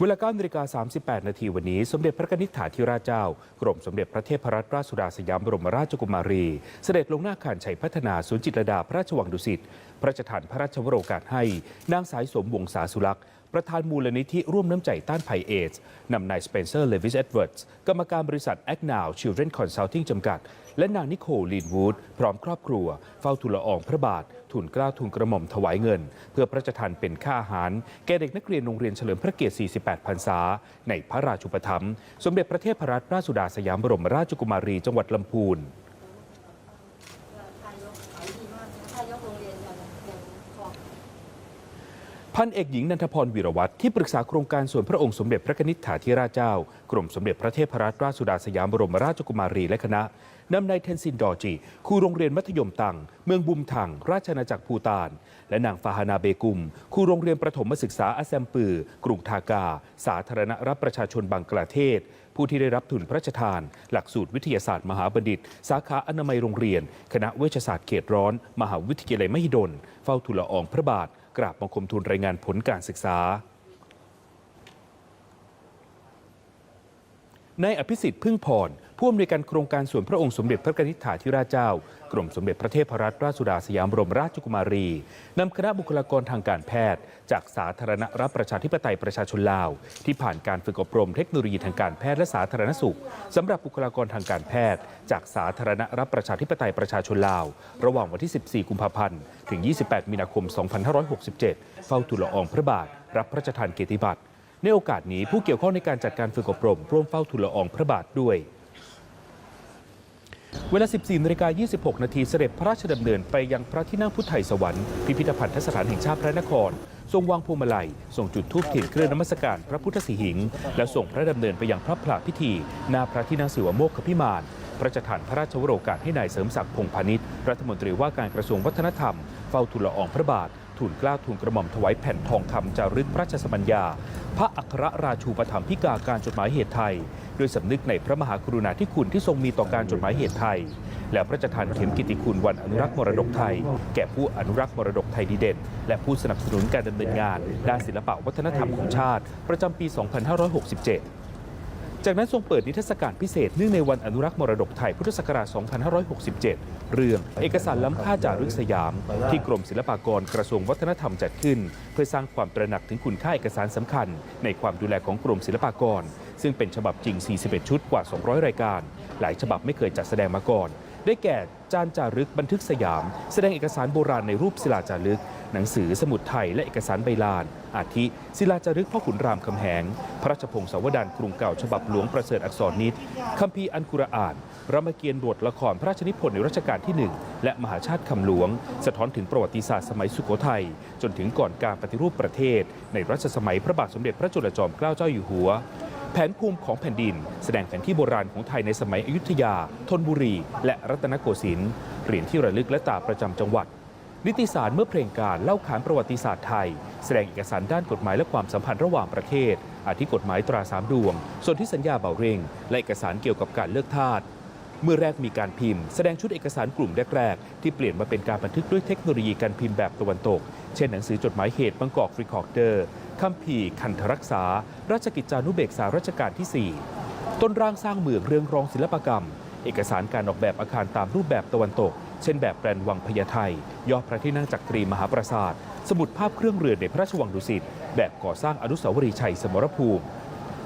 เวลา9นาฬิกา38 นาทีวันนี้ สมเด็จพระนิษฐาธิราชเจ้า กรมสมเด็จพระเทพรัตนราชสุดาสยามบรมราชกุมารี เสด็จลงหน้าขานชัยพัฒนาสวนจิตรดาพระราชวังดุสิต พระราชทานพระราชวโรกาสให้ นางสายสมวงศาสุลักษ์ประธานมูลนิธิร่วมน้ำใจต้านภัยเอดส์นำนายสเปนเซอร์ เลวิสเอ็ดเวิร์ดส์กรรมการบริษัท Act Now Children Consulting จำกัด และนางนิโคลลีนวูดพร้อมครอบครัว เฝ้าทูลละอองพระบาท ทุนกล้าทุนกระหม่อมถวายเงิน เพื่อพระราชทานเป็นค่าอาหาร แก่เด็กนักเรียนโรงเรียนเฉลิมพระเกียรติ 48 พรรษา ในพระราชูปถัมภ์สมเด็จพระเทพรัตนราชสุดาสยามบรมราชกุมารีจังหวัดลำพูนพันเอกหญิงนันทพรวีรวัตรที่ปรึกษาโครงการส่วนพระองค์สมเด็จพระนิษฐาธิราชเจ้า กรมสมเด็จพระเทพรัตนราชสุดาสยามบรมราชกุมารีและคณะ นำนายเทนซินดอร์จิครูโรงเรียนมัธยมตัง เมืองบุมทัง ราชอาจักรภูตาน และนางฟาฮานาเบกุมครูโรงเรียนประถมศึกษาอาแซมปือกรุงทากา สาธารณรัฐประชาชนบังกลาเทศ ผู้ที่ได้รับทุนพระราชทาน หลักสูตรวิทยาศาสตร์มหาบัณฑิต สาขาอนามัยโรงเรียน คณะเวชศาสตร์เขตร้อน มหาวิทยาลัยมหิดล เฝ้าทูลอองพระบาท กราบบังคมทูลรายงานผลการศึกษานายอภิสิทธิ์พึ่งพร ผู้อำนวยการโครงการส่วนพระองค์สมเด็จพระนิษฐาธิราชเจ้า กรมสมเด็จพระเทพรัตนราชสุดาสยามบรมราชกุมารีนำคณะบุคลากรทางการแพทย์ จากสาธารณรัฐประชาธิปไตยประชาชนลาว ที่ผ่านการฝึกอบรมเทคโนโลยีทางการแพทย์และสาธารณสุขสำหรับบุคลากรทางการแพทย์ จากสาธารณรัฐประชาธิปไตยประชาชนลาว ระหว่างวันที่ 14 กุมภาพันธ์ถึง 28 มีนาคม 2567 เฝ้าทูลละอองพระบาท รับพระราชทานเกียรติบัตรในโอกาสนี้ผู้เกี่ยวข้องในการจัดการฝึกอบรม ร่วมเฝ้าทูลละอองพระบาทด้วย เวลา 14นาฬิกา26 นาทีเสด็จพระราชดำเนินไปยังพระที่นั่งพุทธไทยสวรรค์พิพิธภัณฑสถานแห่งชาติพระนคร ทรงวางพวงมาลัยส่งจุดธูปเทียนเครื่องนมัสการพระพุทธสีหิง และส่งพระดำเนินไปยังพระพลาพิธีหนาพระที่นั่งสิวโมกขพิมานพระราชทานพระราชวโรกาสให้นายเสริมศักดิ์พงษ์พาณิชย์รัฐมนตรีว่าการกระทรวงวัฒนธรรม เฝ้าทูลละอองพระบาททูลกล้าทูลกระหม่อมถวายแผ่นทองคำจารึกพระราชสมัญญา พระอัครราชูปถัมภิกาการจดหมายเหตุไทย ด้วยสำนึกในพระมหากรุณาธิคุณที่ทรงมีต่อการจดหมายเหตุไทย และพระราชทานเข็มกิตติคุณวันอนุรักษ์มรดกไทย แก่ผู้อนุรักษ์มรดกไทยดีเด่น และผู้สนับสนุนการดำเนินงาน ด้านศิลปะวัฒนธรรมของชาติ ประจำปี 2567 จากนั้นทรงเปิดนิทรรศการพิเศษเนื่องในวันอนุรักษ์มรดกไทยพุทธศักราช 2567 เรื่องเอกสารล้ำค่าจารึกสยาม ที่กรมศิลปากรกระทรวงวัฒนธรรมจัดขึ้น เพื่อสร้างความตระหนักถึงคุณค่าเอกสารสำคัญ ในความดูแลของกรมศิลปากร ซึ่งเป็นฉบับจริง 41 ชุดกว่า 200 รายการ หลายฉบับไม่เคยจัดแสดงมาก่อน ได้แก่จานจารึกบันทึกสยาม แสดงเอกสารโบราณในรูปศิลาจารึก หนังสือสมุดไทยและเอกสารใบลาน อาทิ ศิลาจารึกพ่อขุนรามคำแหง พระราชพงศาวดารกรุงเก่าฉบับหลวงประเสริฐอักษรนิดคัมภีร์อันกุรอานรามเกียรติ์บทละครพระราชนิพนธ์ในรัชกาลที่ 1 และมหาชาติคำหลวง สะท้อนถึงประวัติศาสตร์สมัยสุโขทัยจนถึงก่อนการปฏิรูปประเทศ ในรัชสมัยพระบาทสมเด็จพระจุลจอมเกล้าเจ้าอยู่หัวแผนภูมิของแผ่นดิน แสดงแผนที่โบราณของไทยในสมัยอยุธยา ธนบุรี และรัตนโกสินทร์เหรียญที่ระลึกและตาประจำจังหวัด นิติสารเมื่อเพลงการเล่าขานประวัติศาสตร์ไทย แสดงเอกสารด้านกฎหมายและความสัมพันธ์ระหว่างประเทศ อาทิกฎหมายตราสามดวง ส่วนที่สัญญาเบาเร่ง และเอกสารเกี่ยวกับการเลือกทาสเมื่อแรกมีการพิมพ์แสดงชุดเอกสารกลุ่มแรก ๆ ที่เปลี่ยนมาเป็นการบันทึกด้วยเทคโนโลยีการพิมพ์แบบตะวันตก เช่นหนังสือจดหมายเหตุบางกอกฟรีคอร์เดอร์คัมภีร์คันธรักษา ราชกิจจานุเบกษารัชกาลที่ 4 ต้นร่างสร้างเมืองเรืองรองศิลปกรรม เอกสารการออกแบบอาคารตามรูปแบบตะวันตก เช่นแบบแปลนวังพญาไทยอดพระที่นั่งจักรีมหาปราสาท สมุดภาพเครื่องเรือนในพระราชวังดุสิต แบบก่อสร้างอนุสาวรีย์ชัยสมรภูมิ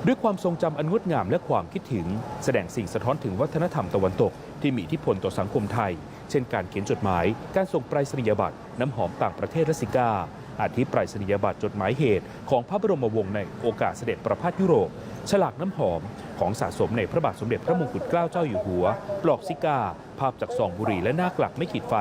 ด้วยความทรงจำอันงดงามและความคิดถึง แสดงสิ่งสะท้อนถึงวัฒนธรรมตะวันตก ที่มีอิทธิพลต่อสังคมไทย เช่นการเขียนจดหมาย การส่งไปรษณียบัตรน้ำหอมต่างประเทศและสิก้าอาทิไปรษณียบัตรจดหมายเหตุของพระบรมวงศ์ในโอกาสเสด็จประพาสยุโรป ฉลากน้ำหอมของสะสมในพระบาทสมเด็จพระมงกุฎเกล้าเจ้าอยู่หัว ปลอกซิก้า ภาพจากซองบุหรี่และหน้ากลักไม่ขีดไฟ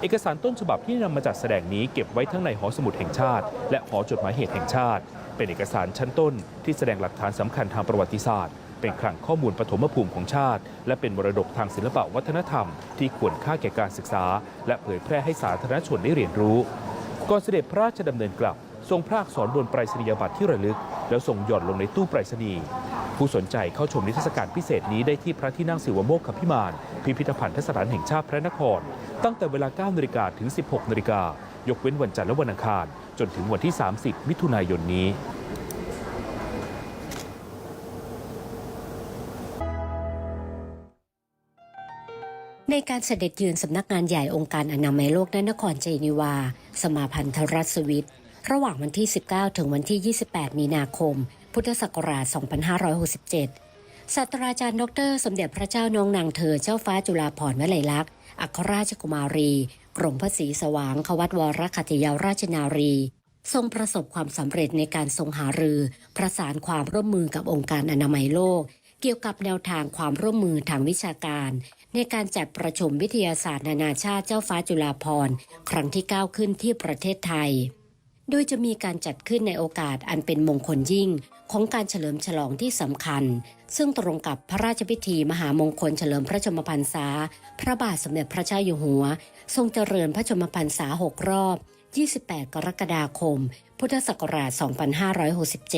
เอกสารต้นฉบับที่นำมาจัดแสดงนี้เก็บไว้ทั้งในหอสมุดแห่งชาติ และหอจดหมายเหตุแห่งชาติ เป็นเอกสารชั้นต้นที่แสดงหลักฐานสำคัญทางประวัติศาสตร์ เป็นคลังข้อมูลปฐมภูมิของชาติ และเป็นมรดกทางศิลปะวัฒนธรรม ที่ควรค่าแก่การศึกษา และเผยแพร่ให้สาธารณชนได้เรียนรู้ก่อนเสด็จพระราชดำเนินกลับทรงพระอักษรบนไปรษณียบัตรที่ระลึก แล้วส่งหย่อนลงในตู้ไปรษณีย์ผู้สนใจเข้าชมนิทรรศการพิเศษนี้ได้ที่พระที่นั่งสิวโมกขพิมาน พิพิธภัณฑ์ทศถานแห่งชาติพระนคร ตั้งแต่เวลา 9นาฬิกาถึง 16นาฬิกายกเว้นวันจันทร์และวันอังคาร จนถึงวันที่ 30 มิถุนายนนี้ในการเสด็จเยือนสำนักงานใหญ่องค์การอนามัยโลกณนครเจนีวา สมาพันธรัฐสวิต ระหว่างวันที่ 19 ถึงวันที่ 28 มีนาคม พุทธศักราช 2567 ศาสตราจารย์ดร สมเด็จพระเจ้าน้องนางเธอเจ้าฟ้าจุฬาภรณ์วลัยลักษณ์ อัครราชกุมารี กรมพระศรีสว่างควัตวรคัตยาราชนารี ทรงประสบความสำเร็จในการทรงหารือประสานความร่วมมือกับองค์การอนามัยโลก เกี่ยวกับแนวทางความร่วมมือทางวิชาการในการจัดประชุมวิทยาศาสตร์นานาชาติเจ้าฟ้าจุฬาภรณ์ ครั้งที่ 9 ขึ้นที่ประเทศไทย โดยจะมีการจัดขึ้นในโอกาสอันเป็นมงคลยิ่ง ของการเฉลิมฉลองที่สำคัญ ซึ่งตรงกับพระราชพิธีมหามงคลเฉลิมพระชนมพรรษา พระบาทสมเด็จพระเจ้าอยู่หัว ทรงเจริญพระชนมพรรษา6รอบ 28 กรกฎาคม พุทธศักราช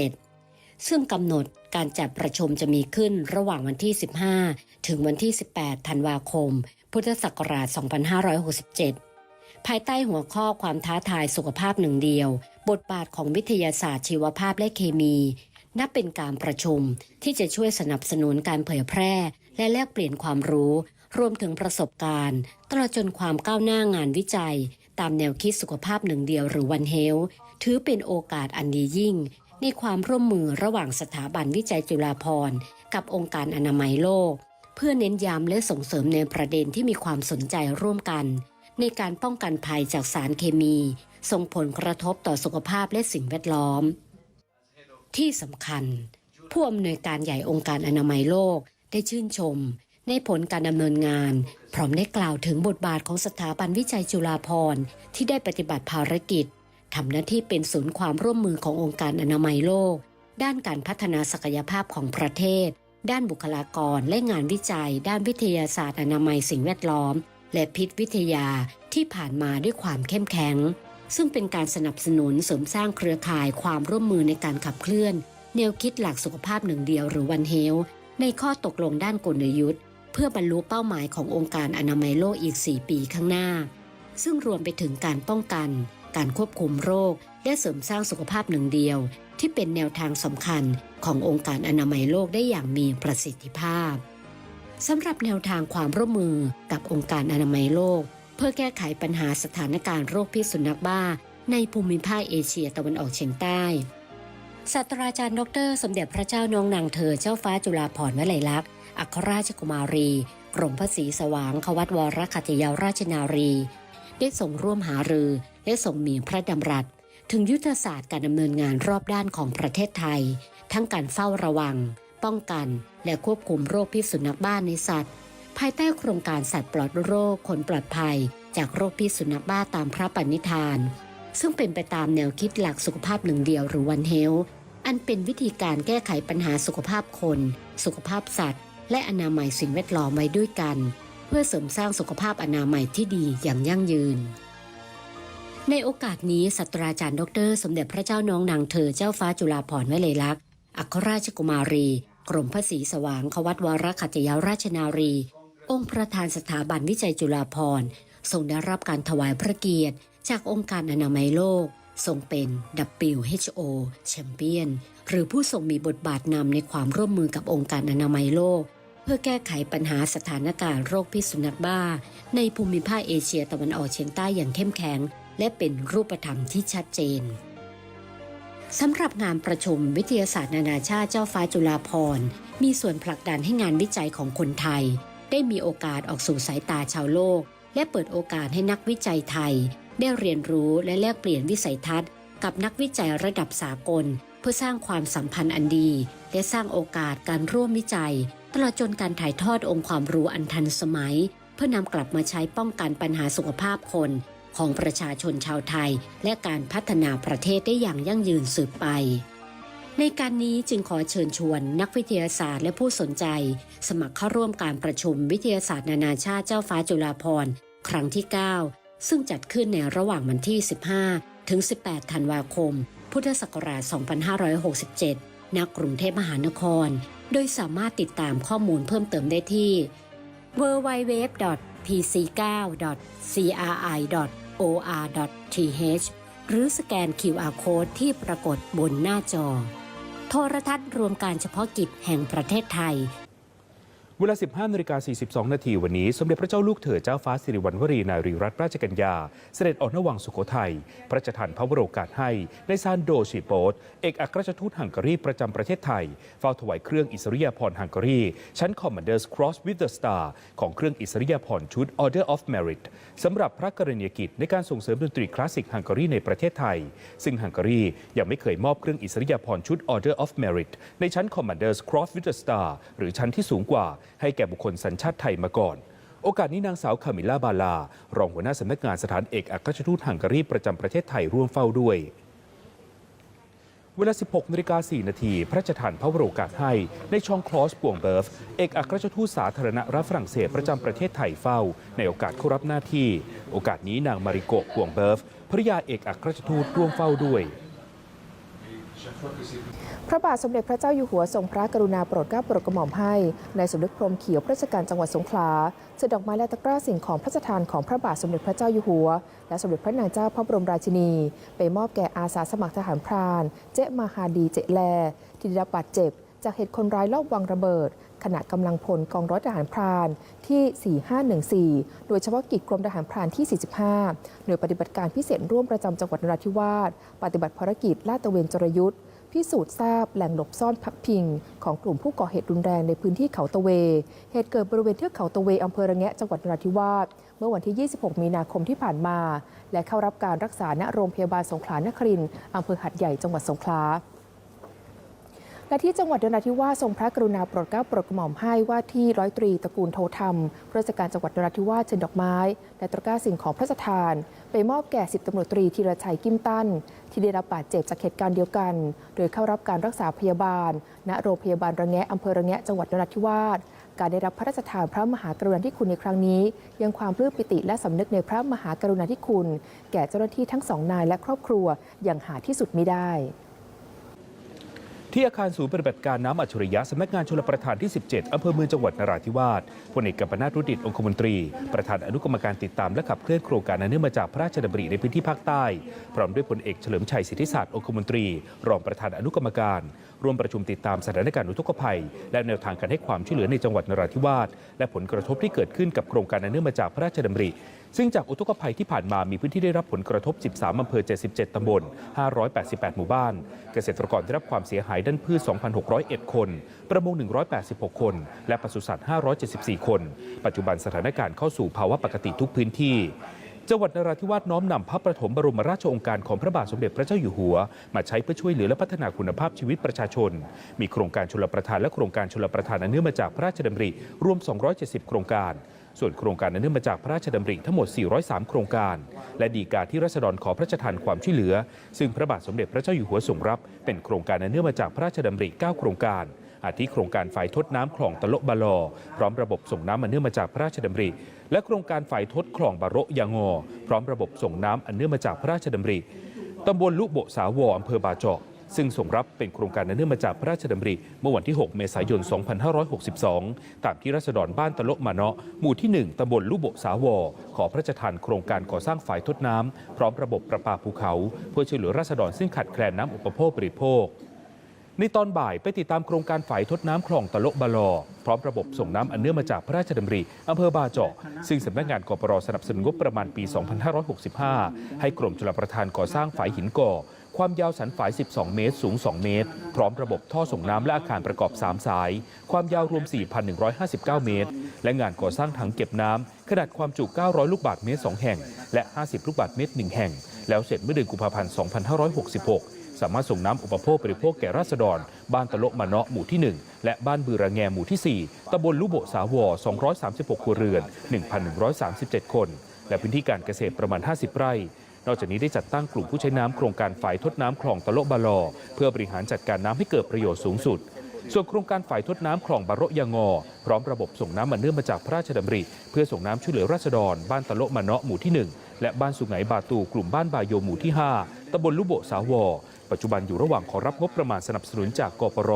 2567 ซึ่งกำหนดการจัดประชุมจะมีขึ้นระหว่างวันที่ 15 ถึงวันที่ 18 ธันวาคม พุทธศักราช 2567 ภายใต้หัวข้อความท้าทายสุขภาพหนึ่งเดียว บทบาทของวิทยาศาสตร์ชีวภาพและเคมี นับเป็นการประชุมที่จะช่วยสนับสนุนการเผยแพร่ และแลกเปลี่ยนความรู้ รวมถึงประสบการณ์ตลอดจนความก้าวหน้างานวิจัย ตามแนวคิดสุขภาพหนึ่งเดียวหรือวันเฮลถือเป็นโอกาสอันดียิ่ง ในความร่วมมือระหว่างสถาบันวิจัยจุฬาภรณ์กับองค์การอนามัยโลก เพื่อเน้นย้ำและส่งเสริมในประเด็นที่มีความสนใจร่วมกัน ในการป้องกันภัยจากสารเคมี ส่งผลกระทบต่อสุขภาพและสิ่งแวดล้อม ที่สำคัญ ผู้อำนวยการใหญ่องค์การอนามัยโลกได้ชื่นชม ในผลการดำเนินงาน พร้อมได้กล่าวถึงบทบาทของสถาบันวิจัยจุฬาภรณ์ที่ได้ปฏิบัติภารกิจทำหน้าที่เป็นศูนย์ความร่วมมือขององค์การอนามัยโลก ด้านการพัฒนาศักยภาพของประเทศ ด้านบุคลากรและงานวิจัย ด้านวิทยาศาสตร์อนามัยสิ่งแวดล้อม และพิษวิทยาที่ผ่านมาด้วยความเข้มแข็ง ซึ่งเป็นการสนับสนุนเสริมสร้างเครือข่ายความร่วมมือในการขับเคลื่อน แนวคิดหลักสุขภาพหนึ่งเดียวหรือวันเฮลในข้อตกลงด้านกลยุทธ์เพื่อบรรลุเป้าหมายขององค์การอนามัยโลกอีก 4 ปีข้างหน้า ซึ่งรวมไปถึงการป้องกัน การควบคุมโรค และเสริมสร้างสุขภาพหนึ่งเดียว ที่เป็นแนวทางสำคัญขององค์การอนามัยโลกได้อย่างมีประสิทธิภาพ สำหรับแนวทางความร่วมมือกับองค์การอนามัยโลก เพื่อแก้ไขปัญหาสถานการณ์โรคพิษสุนัขบ้า ในภูมิภาคเอเชียตะวันออกเฉียงใต้ศาสตราจารย์ดร สมเด็จพระเจ้าน้องนางเธอเจ้าฟ้าจุฬาภรณ์วลัยลักษณ์อัครราชกุมารี กรมพระศรีสว่างควัตวรคัตยาราชนารี ได้ส่งร่วมหารือและส่งมีพระดำรัส ถึงยุทธศาสตร์การดำเนินงานรอบด้านของประเทศไทย ทั้งการเฝ้าระวัง ป้องกัน และควบคุมโรคพิษสุนัขบ้าในสัตว์ ภายใต้โครงการสัตว์ปลอดโรคคนปลอดภัย จากโรคพิษสุนัขบ้าตามพระปณิธาน ซึ่งเป็นไปตามแนวคิดหลักสุขภาพหนึ่งเดียวหรือวันเฮลอันเป็นวิธีการแก้ไขปัญหาสุขภาพคน สุขภาพสัตว์ และอนามัยสิ่งแวดล้อมไว้ด้วยกัน เพื่อเสริมสร้างสุขภาพอนามัยที่ดีอย่างยั่งยืนในโอกาสนี้ศาสตราจารย์ดร สมเด็จพระเจ้าน้องนางเธอเจ้าฟ้าจุฬาภรณ์วลัยลักษณ์อัครราชกุมารี กรมพระศรีสว่างควัตวรคัตยาราชนารี องค์ประธานสถาบันวิจัยจุฬาภรณ์ทรงได้รับการถวายพระเกียรติ จากองค์การอนามัยโลก ทรงเป็น WHO แชมเปี้ยน หรือผู้ทรงมีบทบาทนำในความร่วมมือกับองค์การอนามัยโลก เพื่อแก้ไขปัญหาสถานการณ์โรคพิษสุนัขบ้า ในภูมิภาคเอเชียตะวันออกเฉียงใต้อย่างเข้มแข็ง และเป็นรูปธรรมที่ชัดเจน สำหรับงานประชุมวิทยาศาสตร์นานาชาติเจ้าฟ้าจุฬาภรณ์ มีส่วนผลักดันให้งานวิจัยของคนไทย ได้มีโอกาสออกสู่สายตาชาวโลก และเปิดโอกาสให้นักวิจัยไทย ได้เรียนรู้และแลกเปลี่ยนวิสัยทัศน์ กับนักวิจัยระดับสากล เพื่อสร้างความสัมพันธ์อันดี และสร้างโอกาสการร่วมวิจัย ตลอดจนการถ่ายทอดองค์ความรู้อันทันสมัย เพื่อนำกลับมาใช้ป้องกันปัญหาสุขภาพคน ของประชาชนชาวไทย และการพัฒนาประเทศได้อย่างยั่งยืนสืบไป ในการนี้จึงขอเชิญชวนนักวิทยาศาสตร์และผู้สนใจ สมัครเข้าร่วมการประชุมวิทยาศาสตร์นานาชาติเจ้าฟ้าจุฬาภรณ์ครั้งที่ 9 ซึ่งจัดขึ้นในระหว่างวันที่ 15 ถึง 18 ธันวาคม พุทธศักราช 2567 ณ กรุงเทพมหานคร โดยสามารถติดตามข้อมูลเพิ่มเติมได้ที่ www.pc9.cri. www.awr.th หรือสแกน QR Code ที่ปรากฏบนหน้าจอ โทรทัศน์รวมการเฉพาะกิจแห่งประเทศไทย เวลา 15นาฬิกา42 นาทีวันนี้ สมเด็จพระเจ้าลูกเธอเจ้าฟ้าสิริวัณวรีนารีรัตนราชกัญญา เสด็จออกนวังสุโขทัย พระราชทานพระวโรกาสให้ในซานโดชิโปตเอกอัครราชทูตฮังการีประจำประเทศไทย เฝ้าถวายเครื่องอิสริยาภรณ์ฮังการี ชั้น Commanders Cross with the Star ของเครื่องอิสริยาภรณ์ชุด Order of Merit สำหรับพระกรณียกิจในการส่งเสริมดนตรีคลาสสิกฮังการีในประเทศไทย ซึ่งฮังการียังไม่เคยมอบเครื่องอิสริยาภรณ์ชุด Order of Merit ในชั้น Commanders Cross with the Star หรือชั้นที่สูงกว่าให้แก่บุคคลสัญชาติไทยมาก่อน โอกาสนี้นางสาวคามิล่าบาลา รองหัวหน้าสำนักงานสถานเอกอัครราชทูตฮังการีประจำประเทศไทยร่วมเฝ้าด้วยเวลา 16นาฬิกา4นาทีพระราชทานพระวโรกาสให้ ในช่องคลอสปวงเบิร์ฟ เอกอัครราชทูตสาธารณรัฐฝรั่งเศสประจำประเทศไทยเฝ้า ในโอกาสเข้ารับหน้าที่ โอกาสนี้นางมาริโกะปวงเบิร์ฟภริยาเอกอัครราชทูตร่วมเฝ้าด้วย พระบาทสมเด็จพระเจ้าอยู่หัวทรงพระกรุณาโปรดเกล้าโปรดกระหม่อมให้ในสมเด็จพรมเขียวพระราชการจังหวัดสงขลาเสด็จดอกไม้และตะกร้าสิ่งของพระราชทานของพระบาทสมเด็จพระเจ้าอยู่หัว และสมเด็จพระนางเจ้าพระบรมราชินี ไปมอบแก่อาสาสมัครทหารพราน เจ๊มาฮาดีเจแล ที่ได้รับบาดเจ็บ จากเหตุคนร้ายลอบวางระเบิด ขณะกำลังพลกองร้อยทหารพรานที่ 4514 โดยเฉพาะกิจกรมทหารพรานที่ 45 หน่วยปฏิบัติการพิเศษร่วมประจำจังหวัดนราธิวาส ปฏิบัติภารกิจลาดตระเวนจรยุทธพิสูจน์ทราบแหล่งหลบซ่อนพักพิง ของกลุ่มผู้ก่อเหตุรุนแรงในพื้นที่เขาตะเว เหตุเกิดบริเวณเทือกเขาตะเวอำเภอระแงะจังหวัดนราธิวาส เมื่อวันที่ 26 มีนาคมที่ผ่านมา และเข้ารับการรักษาณโรงพยาบาลสงขลานครินทร์อำเภอหัดใหญ่จังหวัดสงขลา และที่จังหวัดนราธิวาสทรงพระกรุณาโปรดเกล้าโปรดกระหม่อมให้ว่าที่ร้อยตรีตระกูลโทธรรมผู้ราชการจังหวัดนราธิวาสเชิญดอกไม้ และตะกร้าสิ่งของพระราชทาน ไปมอบแก่สิบตำรวจตรีธีรชัยกิมตัน ที่ได้รับบาดเจ็บจากเหตุการณ์เดียวกัน โดยเข้ารับการรักษาพยาบาล ณโรงพยาบาลระแงะอำเภอระแงะจังหวัดนราธิวาสการได้รับพระราชทานพระมหากรุณาธิคุณในครั้งนี้ ยังความปลื้มปิติและสำนึกในพระมหากรุณาธิคุณ แก่เจ้าหน้าที่ทั้งสองนายและครอบครัวอย่างหาที่สุดมิได้ ที่อาคารศูนย์ปฏิบัติการน้ำอัจฉริยะสำนักงานชลประทานที่ 17 อำเภอเมืองจังหวัดนราธิวาสพลเอกกัมปนาตรุดิตองคมนตรี ประธานอนุกรรมการติดตามและขับเคลื่อนโครงการอันเนื่องมาจากพระราชดำริในพื้นที่ภาคใต้ พร้อมด้วยพลเอกเฉลิมชัยสิทธิศาสตร์องคมนตรี รองประธานอนุกรรมการ ร่วมประชุมติดตามสถานการณ์อุทกภัย และแนวทางการให้ความช่วยเหลือในจังหวัดนราธิวาสและผลกระทบที่เกิดขึ้นกับโครงการอันเนื่องมาจากพระราชดำริ ซึ่งจากอุทกภัยที่ผ่านมามีพื้นที่ได้รับผลกระทบ 13อำเภอ 77 ตำบล 588 หมู่บ้าน เกษตรกรได้รับความเสียหายด้านพืช 2,601 คน ประมง 186 คน และปศุสัตว์ 574 คน ปัจจุบันสถานการณ์เข้าสู่ภาวะปกติทุกพื้นที่จังหวัดนราธิวาสน้อมนำพระประถมบรมราชโองการของพระบาทสมเด็จพระเจ้าอยู่หัว มาใช้เพื่อช่วยเหลือและพัฒนาคุณภาพชีวิตประชาชน มีโครงการชลประทานและโครงการชลประทานอันเนื่องมาจากพระราชดำริรวม 270 โครงการ ส่วนโครงการอันเนื่องมาจากพระราชดำริทั้งหมด 403 โครงการ และดีกาที่รัษฎรขอพระราชทานความช่วยเหลือ ซึ่งพระบาทสมเด็จพระเจ้าอยู่หัวทรงรับ เป็นโครงการอันเนื่องมาจากพระราชดำริ 9 โครงการอาทิโครงการฝ่ายทดน้ำคลองตะโลบาลอ พร้อมระบบส่งน้ำอันเนื่องมาจากพระราชดำริ และโครงการฝ่ายทดคลองบาโระยางอ พร้อมระบบส่งน้ำอันเนื่องมาจากพระราชดำริตำบลลุโบสาวออำเภอบาเจาะ ซึ่งส่งรับเป็นโครงการอันเนื่องมาจากพระราชดำริ เมื่อวันที่ 6 เมษายน 2562 ตามที่รัษฎรบ้านตะละมาเนาะหมู่ที่ 1ตำบลลุโบสาวอ ขอพระราชทานโครงการก่อสร้างฝายทดน้ำ พร้อมระบบประปาภูเขา เพื่อช่วยเหลือรัษฎรซึ่งขาดแคลนน้ำอุปโภคบริโภคในตอนบ่ายไปติดตามโครงการฝายทดน้ำคลองตะโลบาลอ พร้อมระบบส่งน้ำอันเนื่องมาจากพระราชดำริอำเภอบาเจาะซึ่งสำนักงานกปรสนับสนุนงบประมาณปี 2565 ให้กรมชลประทานก่อสร้างฝายหินก่อ ความยาวสันฝาย 12 เมตร สูง 2 เมตร พร้อมระบบท่อส่งน้ำและอาคารประกอบ 3 สาย ความยาวรวม 4,159 เมตร และงานก่อสร้างถังเก็บน้ำขนาดความจุ 900 ลูกบาศก์เมตร 2 แห่ง และ 50 ลูกบาศก์เมตร 1 แห่ง แล้วเสร็จเมื่อเดือนกุมภาพันธ์ 2566สามารถส่งน้ำอุปโภคบริโภคแก่ราษฎร บ้านตะโละมะเนาะหมู่ที่ 1 และบ้านบือระแงหมู่ที่ 4ตำบลลุโบสาวอ236 ครัวเรือน 1,137 คน และพื้นที่การเกษตรประมาณ 50 ไร่ นอกจากนี้ได้จัดตั้งกลุ่มผู้ใช้น้ำโครงการฝ่ายทดน้ำคลองตะโลบาลอ เพื่อบริหารจัดการน้ำให้เกิดประโยชน์สูงสุด ส่วนโครงการฝ่ายทดน้ำคลองบาโระยางอ พร้อมระบบส่งน้ำมันเนื่องมาจากพระราชดำริ เพื่อส่งน้ำช่วยเหลือราษฎร บ้านตะโลมะเนาะหมู่ที่ 1 และบ้านสุไหงบาตูกลุ่มบ้านบายโยหมู่ที่ 5ตำบลลุโบสาวอปัจจุบันอยู่ระหว่างขอรับงบประมาณสนับสนุนจากกปร